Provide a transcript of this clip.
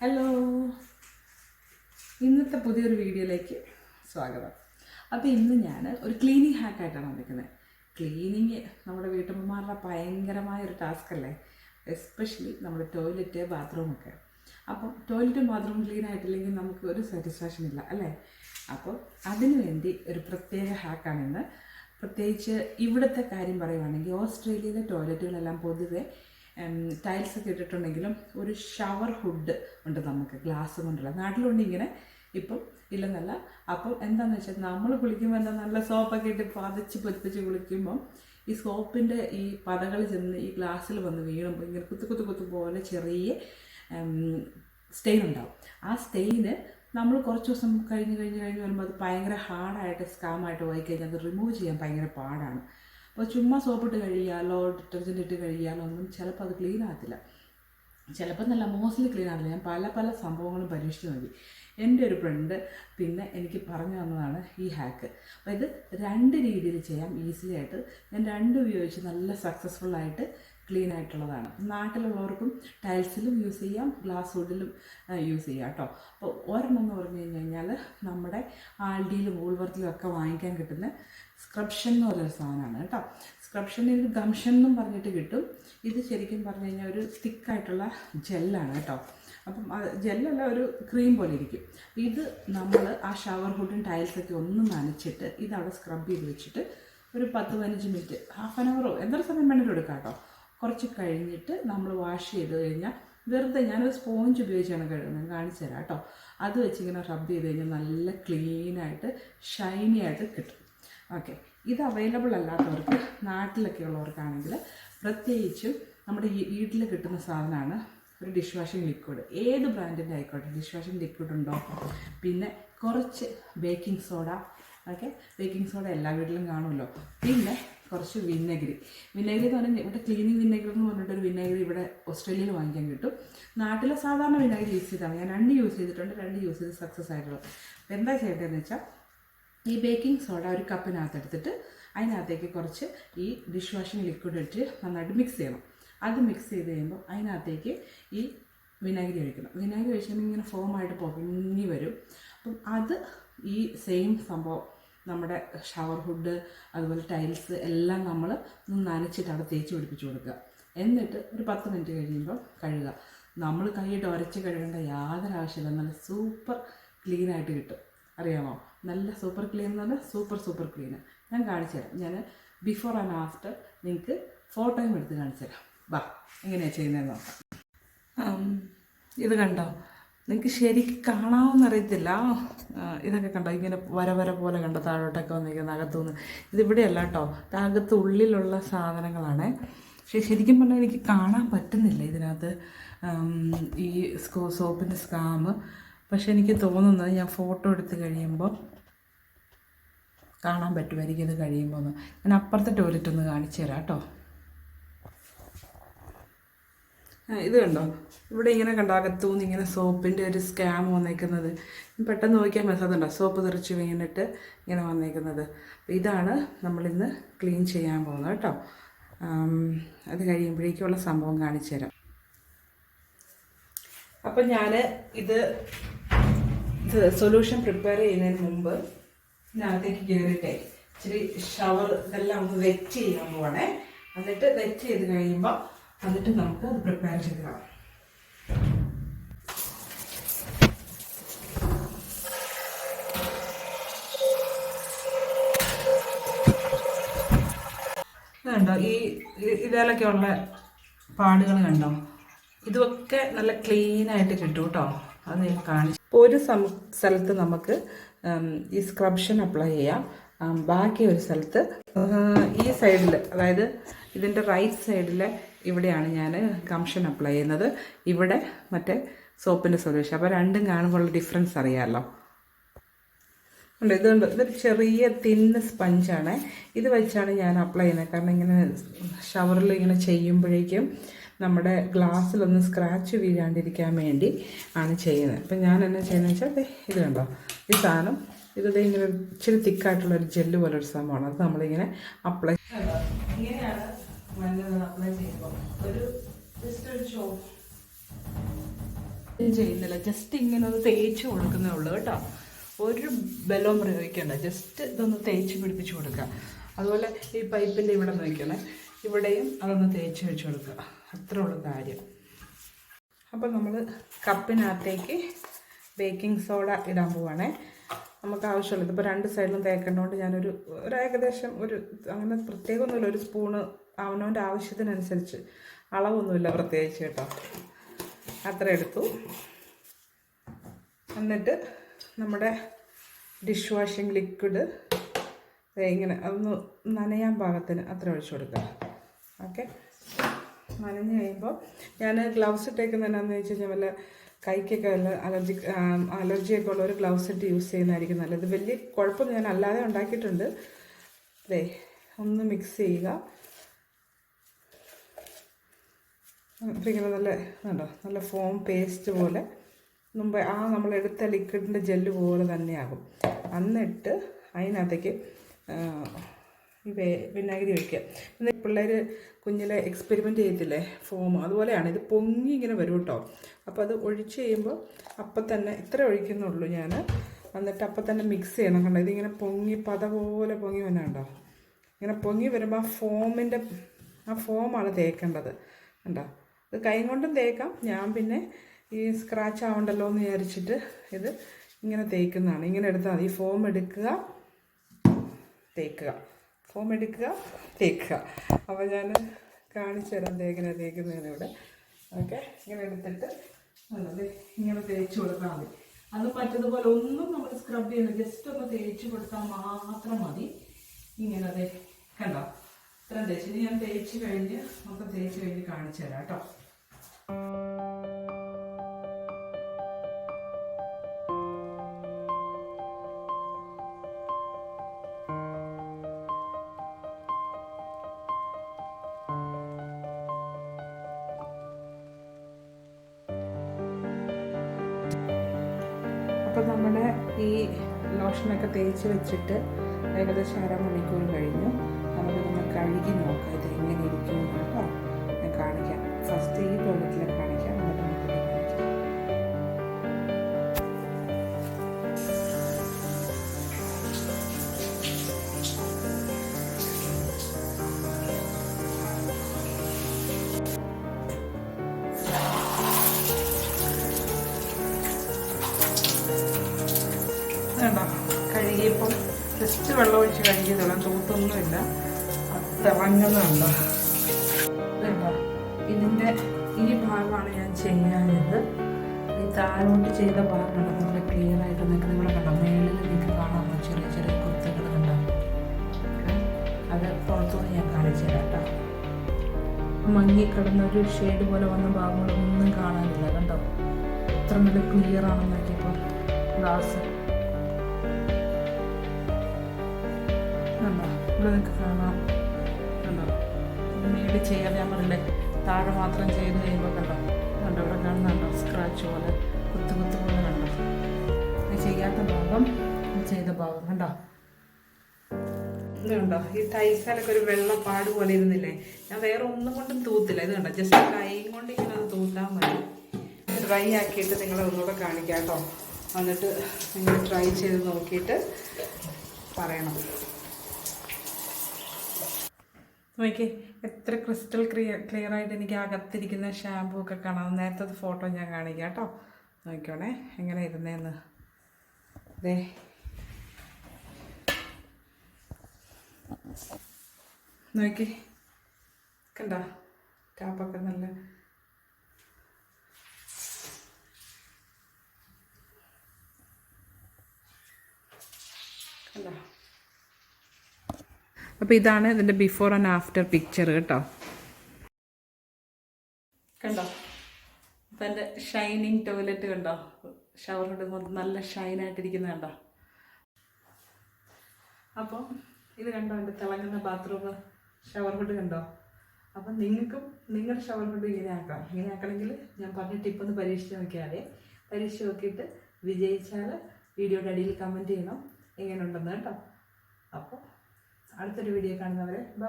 Hello ഇന്നത്തെ പുതിയൊരു വീഡിയോയിലേക്ക് സ്വാഗതം. അപ്പോൾ ഇന്ന് ഞാൻ ഒരു ക്ലീനിങ് ഹാക്കായിട്ടാണ് വന്നിരിക്കുന്നത്. ക്ലീനിങ് നമ്മുടെ വീട്ടമ്മമാരുടെ ഭയങ്കരമായ ഒരു ടാസ്ക് അല്ലേ? എസ്പെഷ്യലി നമ്മുടെ ടോയ്ലറ്റ് ബാത്റൂമൊക്കെ അപ്പം ടോയ്ലറ്റും ബാത്റൂം ക്ലീൻ ആയിട്ടില്ലെങ്കിൽ നമുക്ക് ഒരു സാറ്റിസ്ഫാക്ഷൻ ഇല്ല അല്ലേ? അപ്പോൾ അതിനുവേണ്ടി ഒരു പ്രത്യേക ഹാക്കാണ് ഇന്ന്. പ്രത്യേകിച്ച് ഇവിടുത്തെ കാര്യം പറയുവാണെങ്കിൽ ഓസ്ട്രേലിയയിലെ ടോയ്ലറ്റുകളെല്ലാം പൊതുവെ ടൈൽസ് ഒക്കെ ഇട്ടിട്ടുണ്ടെങ്കിലും ഒരു ഷവർ ഹുഡ് ഉണ്ട് നമുക്ക് ഗ്ലാസ് കൊണ്ടുള്ള. നാട്ടിലുണ്ട് ഇങ്ങനെ ഇപ്പം ഇല്ലെന്നല്ല. അപ്പം എന്താണെന്ന് വെച്ചാൽ നമ്മൾ കുളിക്കുമ്പോൾ എന്താ നല്ല സോപ്പൊക്കെ ഇട്ട് പതച്ച് പൊതിപ്പിച്ച് കുളിക്കുമ്പം ഈ സോപ്പിന്റെ ഈ പതകൾ ചെന്ന് ഈ ഗ്ലാസ്സിൽ വന്ന് വീഴുമ്പോൾ ഇങ്ങനെ കുത്തു കുത്തു കുത്തു പോലെ ചെറിയ സ്റ്റെയിൻ ഉണ്ടാവും. ആ സ്റ്റെയിന് നമ്മൾ കുറച്ച് ദിവസം കഴിഞ്ഞ് കഴിഞ്ഞ് കഴിഞ്ഞ് വരുമ്പോൾ അത് ഭയങ്കര ഹാർഡായിട്ട് സ്കാമായിട്ട് പോയി കഴിഞ്ഞാൽ അത് റിമൂവ് ചെയ്യാൻ ഭയങ്കര പാടാണ്. അപ്പോൾ ചുമ്മാ സോപ്പിട്ട് കഴിയാലോ ഡിറ്റർജന്റ് ഇട്ട് കഴിയാലോ ഒന്നും ചിലപ്പോൾ അത് ക്ലീൻ ആകത്തില്ല. ചിലപ്പോൾ നല്ല മോസ്റ്റ്ലി ക്ലീൻ ആകില്ല ഞാൻ പല പല സംഭവങ്ങളും പരീക്ഷിച്ച് നോക്കി. എന്റെ ഒരു ഫ്രണ്ട് പിന്നെ എനിക്ക് പറഞ്ഞു തന്നതാണ് ഈ ഹാക്ക് അപ്പോൾ ഇത് രണ്ട് രീതിയിൽ ചെയ്യാം. ഈസിലി ആയിട്ട്. ഞാൻ രണ്ടും ഉപയോഗിച്ച് നല്ല സക്സസ്ഫുൾ ആയിട്ട് ക്ലീൻ ആയിട്ടുള്ളതാണ്. നാട്ടിലുള്ളവർക്കും ടൈൽസിലും യൂസ് ചെയ്യാം ഗ്ലാസ് വുഡിലും യൂസ് ചെയ്യാം കേട്ടോ. അപ്പോൾ ഒരെണ്ണം എന്ന് പറഞ്ഞു കഴിഞ്ഞ് കഴിഞ്ഞാൽ നമ്മുടെ ആൾഡിയിലും ഊൾവർത്തിലും ഒക്കെ വാങ്ങിക്കാൻ കിട്ടുന്ന സ്ക്രബ്ഷൻ എന്ന് പറയുന്ന സാധനമാണ് കേട്ടോ. സ്ക്രബ്ഷനിൽ ഗംഷൻ എന്നും പറഞ്ഞിട്ട് കിട്ടും. ഇത് ശരിക്കും പറഞ്ഞു കഴിഞ്ഞാൽ ഒരു തിക്കായിട്ടുള്ള ജെല്ലാണ് കേട്ടോ. അപ്പം ജെല്ലല്ല ഒരു ക്രീം പോലെ ഇരിക്കും. ഇത് നമ്മൾ ആ ഷവർ ഹുഡും ടൈൽസൊക്കെ ഒന്ന് നനച്ചിട്ട് ഇത് അവിടെ സ്ക്രബ് ചെയ്ത് വെച്ചിട്ട് ഒരു പത്ത് പതിനഞ്ച് മിനിറ്റ് ഹാഫ് ആൻ അവറോ എത്ര സമയം വേണമെങ്കിലും എടുക്കാം കേട്ടോ. കുറച്ച് കഴിഞ്ഞിട്ട് നമ്മൾ വാഷ് ചെയ്ത് കഴിഞ്ഞാൽ വെറുതെ ഞാനൊരു സ്പോഞ്ച് ഉപയോഗിച്ചാണ് കഴുകുന്നത്. കാണിച്ചു തരാം കേട്ടോ. അത് വെച്ചിങ്ങനെ റബ് റബ്ബ് ചെയ്ത് കഴിഞ്ഞാൽ നല്ല ക്ലീനായിട്ട് ഷൈനി ആയിട്ട് കിട്ടും. ഓക്കെ ഇത് അവൈലബിൾ അല്ലാത്തവർക്ക് നാട്ടിലൊക്കെ ഉള്ളവർക്കാണെങ്കിൽ പ്രത്യേകിച്ചും നമ്മുടെ വീട്ടിൽ കിട്ടുന്ന സാധനമാണ് ഒരു ഡിഷ് വാഷിംഗ് ലിക്വിഡ് ഏത് ബ്രാൻഡിന്റെ ആയിക്കോട്ടെ ഡിഷ് വാഷിംഗ് ലിക്വിഡ് ഉണ്ടോ? പിന്നെ കുറച്ച് baking soda okay baking soda എല്ലാ വീട്ടിലും കാണുമല്ലോ. പിന്നെ കുറച്ച് വിന്നഗിരി വിനെഗരി എന്ന് പറഞ്ഞാൽ ഇവിടെ ക്ലീനിങ് വിനെഗർ എന്ന് പറഞ്ഞിട്ടൊരു വിനെഗരി ഇവിടെ ഓസ്ട്രേലിയയിൽ വാങ്ങിക്കാൻ കിട്ടും. നാട്ടിലെ സാധാരണ വിനെഗരി യൂസ് ചെയ്താണ് ഞാൻ രണ്ട് യൂസ് ചെയ്തിട്ടുണ്ട്. രണ്ട് യൂസ് ചെയ്ത് സക്സസ് ആയിട്ടുള്ളത്. അപ്പോൾ എന്താ ചെയ്യേണ്ടതെന്ന് വെച്ചാൽ ഈ ബേക്കിംഗ് സോഡ ഒരു കപ്പിനകത്ത് എടുത്തിട്ട് അതിനകത്തേക്ക് കുറച്ച് ഈ ഡിഷ് വാഷിംഗ് ലിക്വിഡ് ഇട്ട് നന്നായിട്ട് മിക്സ് ചെയ്യണം. അത് മിക്സ് ചെയ്ത് കഴിയുമ്പോൾ അതിനകത്തേക്ക് ഈ വിനാഗിരി ഒഴിക്കണം. വിനാഗിരി ഒഴിച്ചാൽ ഇങ്ങനെ ഫോമായിട്ട് പൊങ്ങി വരും. അപ്പം അത് ഈ സെയിം സംഭവം നമ്മുടെ ഷവർ ഹുഡ് അതുപോലെ ടൈൽസ് എല്ലാം നമ്മൾ നനച്ചിട്ട് അവിടെ തേച്ച് പിടിപ്പിച്ച് കൊടുക്കുക. എന്നിട്ട് ഒരു പത്ത് മിനിറ്റ് കഴിയുമ്പോൾ കഴുകുക. നമ്മൾ കൈയിട്ട് ഉരച്ച് കഴുകേണ്ട യാതൊരു ആവശ്യമില്ല. നല്ല സൂപ്പർ ക്ലീനായിട്ട് കിട്ടും. അറിയാമോ? നല്ല സൂപ്പർ ക്ലീൻ എന്ന് പറഞ്ഞാൽ സൂപ്പർ സൂപ്പർ ക്ലീൻ ഞാൻ കാണിച്ചു തരാം. ഞാൻ ബിഫോർ ആൻഡ് ആഫ്റ്റർ നിങ്ങൾക്ക് ഫോട്ടോയും എടുത്ത് കാണിച്ചു തരാം. വാ എങ്ങനെയാണ് ചെയ്യുന്നതെന്ന് നോക്കാം. ഇത് കണ്ടോ? നിങ്ങൾക്ക് ശരിക്കും കാണാമെന്നറിയത്തില്ല ഇതൊക്കെ കണ്ടോ? ഇങ്ങനെ വര വര പോലെ കണ്ടോ? താഴോട്ടൊക്കെ വന്നിരിക്കുന്ന അകത്തുനിന്ന് ഇതിവിടെയല്ല കേട്ടോ അകത്ത് ഉള്ളിലുള്ള സാധനങ്ങളാണ്. പക്ഷേ ശരിക്കും പറഞ്ഞാൽ എനിക്ക് കാണാൻ പറ്റുന്നില്ല ഇതിനകത്ത്. ഈ സ്കോ സോപ്പിന്റെ സ്കാം. പക്ഷെ എനിക്ക് തോന്നുന്നത് ഞാൻ ഫോട്ടോ എടുത്ത് കഴിയുമ്പോൾ കാണാൻ പറ്റുമായിരിക്കും ഇത് കഴിയുമ്പോൾ ഒന്ന് ഞാൻ അപ്പുറത്തെ ടോയ്ലറ്റ് ഒന്ന് കാണിച്ചു തരാം കേട്ടോ ഇത് കണ്ടോ? ഇവിടെ ഇങ്ങനെ കണ്ടോ? അകത്തുനിന്ന് ഇങ്ങനെ സോപ്പിന്റെ ഒരു സ്കാം വന്നേക്കുന്നത്. പെട്ടെന്ന് നോക്കിയാൽ മനസ്സിലാകുന്നുണ്ടോ സോപ്പ് തെറിച്ച് വീണിട്ട് ഇങ്ങനെ വന്നേക്കുന്നത്. ഇതാണ് നമ്മളിന്ന് ക്ലീൻ ചെയ്യാൻ പോകുന്നത് കേട്ടോ. അത് കഴിയുമ്പോഴേക്കുള്ള സംഭവം കാണിച്ചു തരാം. അപ്പം ഞാൻ ഇത് സൊല്യൂഷൻ പ്രിപ്പയർ ചെയ്യുന്നതിന് മുമ്പ് ഇതിനകത്തേക്ക് കയറിട്ടെ ഇച്ചിരി ഷവർ ഇതെല്ലാം ഒന്ന് വെറ്റ് ചെയ്യാൻ പോകണേ എന്നിട്ട് വെറ്റ് ചെയ്ത് കഴിയുമ്പോൾ എന്നിട്ട് നമുക്ക് അത് പ്രിപ്പയർ ചെയ്യാം കണ്ടോ? ഈ ഇതിലൊക്കെ ഉള്ള പാടുകൾ കണ്ടോ? ഇതൊക്കെ നല്ല ക്ലീൻ ആയിട്ട് കിട്ടും കേട്ടോ. അത് ഞാൻ കാണിച്ചു ഒരു സ്ഥലത്ത് നമുക്ക് ഈ സ്ക്രബ്ഷൻ അപ്ലൈ ചെയ്യാം. ബാക്കി ഒരു സ്ഥലത്ത് ഈ സൈഡിൽ അതായത് ഇതിന്റെ റൈറ്റ് സൈഡിൽ ഇവിടെയാണ് ഞാൻ കംഷൻ അപ്ലൈ ചെയ്യുന്നത്. ഇവിടെ മറ്റേ സോപ്പിന്റെ സൊല്യൂഷൻ അപ്പോൾ രണ്ടും കാണുമ്പോൾ ഡിഫറൻസ് അറിയാമല്ലോ ഉണ്ട് ഇതുണ്ട്. ഇതൊരു ചെറിയ തിന്ന് സ്പഞ്ചാണ് ഇത് വെച്ചാണ് ഞാൻ അപ്ലൈ ചെയ്യുന്നത്. കാരണം ഇങ്ങനെ ഷവറിൽ ഇങ്ങനെ ചെയ്യുമ്പോഴേക്കും നമ്മുടെ ഗ്ലാസ്സിലൊന്ന് സ്ക്രാച്ച് വീഴാണ്ടിരിക്കാൻ വേണ്ടി ആണ് ചെയ്യുന്നത്. അപ്പം ഞാൻ എന്നാ ചെയ്യുന്നത് വെച്ചാൽ ഇത് കണ്ടോ. ഈ സാധനം ഇത് ഇങ്ങനെ ഇച്ചിരി തിക്കായിട്ടുള്ള ഒരു ജെല്ല് പോലെ ഒരു സംഭവമാണ്. അത് നമ്മളിങ്ങനെ അപ്ലൈ ഇങ്ങനെയാണ് ചെയ്യുന്നില്ല. ജസ്റ്റ് ഇങ്ങനെ ഒന്ന് തേച്ച് കൊടുക്കുന്നേ ഉള്ളൂ കേട്ടോ. ഒരു ബലവും പ്രയോഗിക്കണ്ട. ജസ്റ്റ് ഇതൊന്ന് തേച്ച് പിടിപ്പിച്ച് കൊടുക്കുക. അതുപോലെ ഈ പൈപ്പിന്റെ ഇവിടെ നോക്കണേ ഇവിടെയും അതൊന്ന് തേച്ച് വെച്ച് കൊടുക്കുക. അത്രേ ഉള്ളൂ കാര്യം. അപ്പോൾ നമ്മൾ കപ്പിനകത്തേക്ക് ബേക്കിംഗ് സോഡ ഇടാൻ പോവാണേ. നമുക്ക് ആവശ്യമുള്ളത്. ഇപ്പോൾ രണ്ട് സൈഡിലും തേക്കേണ്ടതുകൊണ്ട് ഞാനൊരു ഒരു ഏകദേശം ഒരു അങ്ങനെ പ്രത്യേകമൊന്നുമില്ല. ഒരു സ്പൂണ് അവനവന്റെ ആവശ്യത്തിനനുസരിച്ച് അളവൊന്നുമില്ല പ്രത്യേകിച്ച് കേട്ടോ. അത്ര എടുത്തു. എന്നിട്ട് നമ്മുടെ ഡിഷ് വാഷിംഗ് ലിക്വിഡ് ഇങ്ങനെ അതൊന്ന് നനയാൻ പാകത്തിന് അത്ര ഒഴിച്ചു കൊടുക്കുക. ഓക്കെ? നനഞ്ഞ് കഴിയുമ്പോൾ ഞാൻ ഗ്ലൗസ് ഇട്ടേക്കുന്നത് എന്നാന്ന് വെച്ച് കഴിഞ്ഞാൽ വല്ല കൈക്കൊക്കെ വല്ല അലർജി അലർജിയൊക്കെ ഉള്ള ഒരു ഗ്ലൗസ് ഇട്ട് യൂസ് ചെയ്യുന്നതായിരിക്കും നല്ലത്. വലിയ കുഴപ്പം ഞാൻ അല്ലാതെ ഉണ്ടാക്കിയിട്ടുണ്ട്. അതെ ഒന്ന് മിക്സ് ചെയ്യുക അപ്പം ഇങ്ങനെ നല്ല കണ്ടോ? നല്ല ഫോം പേസ്റ്റ് പോലെ. മുമ്പ് ആ നമ്മൾ എടുത്ത ലിക്വിഡിന്റെ ജെല്ല് പോലെ തന്നെയാകും. എന്നിട്ട് അതിനകത്തേക്ക് ഈ വിനാഗിരി ഒഴിക്കുക. പിന്നെ പിള്ളേർ കുഞ്ഞിലെ എക്സ്പെരിമെന്റ് ചെയ്യത്തില്ലേ? ഫോം അതുപോലെയാണ് ഇത് പൊങ്ങി ഇങ്ങനെ വരും കേട്ടോ അപ്പോൾ അത് ഒഴിച്ച് കഴിയുമ്പോൾ അപ്പം തന്നെ ഇത്ര ഒഴിക്കുന്നുള്ളൂ ഞാൻ എന്നിട്ട് അപ്പം തന്നെ മിക്സ് ചെയ്യണം കണ്ടോ? ഇതിങ്ങനെ പൊങ്ങി പത പോലെ പൊങ്ങി വന്നുണ്ടോ ഇങ്ങനെ പൊങ്ങി വരുമ്പോൾ ആ ഫോമിന്റെ ആ ഫോമാണ് തേക്കേണ്ടത്. കണ്ടോ? ഇത് കൈ കൊണ്ടും തേക്കാം. ഞാൻ പിന്നെ ഈ സ്ക്രാച്ച് ആവണ്ടല്ലോ എന്ന് വിചാരിച്ചിട്ട് ഇത് ഇങ്ങനെ തേക്കുന്നതാണ്. ഇങ്ങനെ എടുത്താൽ മതി. ഫോം എടുക്കുക തേക്കുക. ഫോം എടുക്കുക തേക്കുക. അപ്പോൾ ഞാൻ കാണിച്ചു തരാം തേക്കിനെ തേക്കുന്നതിനിവിടെ ഓക്കെ. ഇങ്ങനെ എടുത്തിട്ട് അതെ ഇങ്ങനെ തേച്ച് കൊടുത്താൽ മതി. അത് പറ്റതുപോലെ ഒന്നും നമ്മൾ സ്ക്രബ് ചെയ്യണം ജസ്റ്റ് ഒന്ന് തേച്ച് കൊടുത്താൽ മാത്രം മതി. ഇങ്ങനെ അതെ കണ്ടോ? ഇത്രയും തേച്ച്. ഇനി ഞാൻ തേച്ച് കഴിഞ്ഞ് മൊത്തം തേച്ച് കഴിഞ്ഞ് കാണിച്ചു തരാം കേട്ടോ. അപ്പോൾ നമ്മുടെ ഈ ലോഷനൊക്കെ തേച്ച് വെച്ചിട്ട് ഏകദേശം അരമണിക്കൂർ കഴിഞ്ഞു. കഴുകി നോക്കുക ഇത് എങ്ങനെ ഇരിക്കും കേട്ടോ. ഞാൻ കാണിക്കാം. ഫസ്റ്റ് ഈ ടോയ്ലറ്റിൽ കാണിക്കാം എന്നിട്ട് നമുക്കിത് കാണിക്കാം. വേണ്ട കഴുകിയപ്പം ജസ്റ്റ് വെള്ളം ഒഴിച്ച് കഴുകിയതോളം തൂത്തൊന്നുമില്ല. തിളങ്ങുന്നുണ്ടോ ഇതുണ്ടോ ഈ ഭാഗമാണ് ഞാൻ ചെയ്യാഞ്ഞത്. ഈ താഴോട്ട് ചെയ്ത ഭാഗമാണ് നമ്മൾ ക്ലിയർ ആയിട്ട് നിങ്ങൾക്ക് നിങ്ങൾ കണ്ടോ? മേളിൽ നിങ്ങൾക്ക് കാണാമോ ചെറിയ ചെറിയ കുത്തുകൾ കണ്ടോ? അത് പുറത്തുനിന്ന് ഞാൻ കാണിച്ചു തരാം കേട്ടോ. മങ്ങിക്കിടന്ന ഒരു ഷെയ്ഡ് പോലെ വന്ന ഭാഗങ്ങളൊന്നും കാണാനില്ല കണ്ടോ? ഇത്ര നല്ല ക്ലിയർ ആണെന്ന് നോക്കിയപ്പോൾ ഗ്ലാസ് നിങ്ങൾക്ക് കാണാം. മേടി ചെയ്യാൻ ഞാൻ പറഞ്ഞില്ലേ താഴെ മാത്രം ചെയ്ത് കഴിയുമ്പോൾ കണ്ടോ? കണ്ടോ? ഇവിടെ കാണുന്നുണ്ടോ സ്ക്രാച്ച് പോലെ കുത്തു കുത്തു പോലെ കണ്ടോ? ചെയ്യാത്ത ഭാഗം ചെയ്ത ഭാഗം കണ്ടോ? ഇത് കണ്ടോ? ഈ തൈസാലൊക്കെ ഒരു പാട് പോലെ ഇരുന്നില്ലേ? ഞാൻ വേറെ ഒന്നും കൊണ്ടും തൂത്തില്ല. ഇത് കണ്ടോ? ജസ്റ്റ് കൈ കൊണ്ട് ഇങ്ങനെ അത് തൂത്താൽ മതി. ഡ്രൈ ആക്കിയിട്ട് നിങ്ങളെ ഒന്നുകൂടെ കാണിക്കാം കേട്ടോ. എന്നിട്ട് നിങ്ങൾ ട്രൈ ചെയ്ത് നോക്കിയിട്ട് പറയണം. നോക്കി എത്ര ക്രിസ്റ്റൽ ക്ലിയർ ക്ലിയർ ആയിട്ട് എനിക്ക് അകത്തിരിക്കുന്ന ഷാമ്പൂ ഒക്കെ കാണാം. നേരത്തെ ഫോട്ടോ ഞാൻ കാണിക്കാം കേട്ടോ നോക്കിക്കോണേ എങ്ങനെ ഇരുന്നേന്ന്. ദേ. നോക്കി. കണ്ട? ടാപ്പൊക്കെ നല്ല കണ്ടോ? അപ്പോൾ ഇതാണ് ഇതിന്റെ ബിഫോർ ആൻഡ് ആഫ്റ്റർ പിക്ചർ കേട്ടോ. കണ്ടോ? അപ്പം എന്റെ ഷൈനിങ് ടോയ്ലറ്റ് കണ്ടോ? ഷവർ ഇടുമ്പോൾ നല്ല ഷൈനായിട്ടിരിക്കുന്ന കണ്ടോ? അപ്പോൾ ഇത് കണ്ടോ എന്റെ തിളങ്ങുന്ന ബാത്റൂം ഷവർ ഹുഡ് കണ്ടോ? അപ്പം നിങ്ങൾക്കും നിങ്ങളുടെ ഷവർ ഹുഡ് ഇങ്ങനെ ആക്കാം. ഇങ്ങനെ ആക്കണമെങ്കിൽ ഞാൻ പറഞ്ഞ ടിപ്പ് ഒന്ന് പരീക്ഷിച്ച് നോക്കിയാലേ പരീക്ഷിച്ച് നോക്കിയിട്ട് വിജയിച്ചാൽ വീഡിയോയുടെ അടിയിൽ കമന്റ് ചെയ്യണം. എങ്ങനെ ഉണ്ടെന്ന് കേട്ടോ. അപ്പോൾ അടുത്തൊരു വീഡിയോ കാണുന്നവരെ. ബൈ